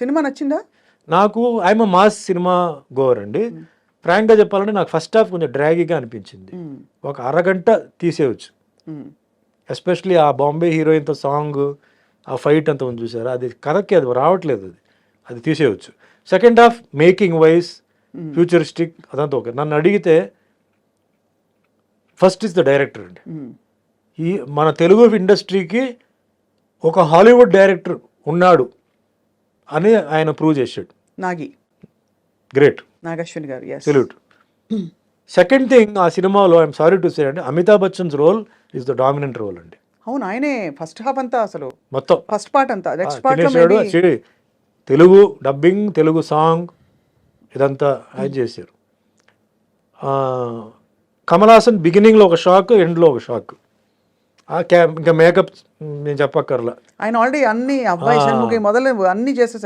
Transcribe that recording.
Cinema నచ్చిందా? నాకు I'm mass cinema Gower అండి. ఫ్రాంక్గా చెప్పాలంటే నాకు ఫస్ట్ హాఫ్ కొంచెం డ్రాగీగా అనిపించింది. ఒక అరగంట తీసేయచ్చు. ఎస్పెషలీ ఆ బాంబే హీరోయిన్తో సాంగ్ ఆ ఫైట్ అంతా ఉంది చూసారా? అది కథకి అది రావట్లేదు అది. అది తీసేయచ్చు. Second half making wise futuristic అదంతా ఓకే నన్ను అడిగితే ఫస్ట్ ఇస్ ద డైరెక్టర్ అండి. ఈ మన తెలుగు ఇండస్ట్రీకి ఒక హాలీవుడ్ డైరెక్టర్ ఉన్నాడు. అని ఆయన ప్రూవ్ చేశాడు. నాగి. గ్రేట్ నాగశ్విని గారు సెల్యూట్ సెకండ్ థింగ్ ఆ సినిమాలో ఐఎమ్ సారీ టు సే అండి Amitabh Bachchan's role is the dominant role అండి. అవును ఆయనే ఫస్ట్ హాఫ్ అంతా అసలు. మొత్తం. ఫస్ట్ పార్ట్ అంతా. Next part. Telugu dubbing Telugu song ఇదంతా ఆయన చేశారు. ఆ, కమల్ హాసన్ బిగినింగ్లో ఒక షాక్ ఎండ్లో ఒక షాక్ ఇంకా మేకప్ నేను చెప్పక్కర్లా. ఆయన ఆల్రెడీ అన్ని అబ్బాయి. షణ్ముఖి మొదలు అన్ని చేసేసారు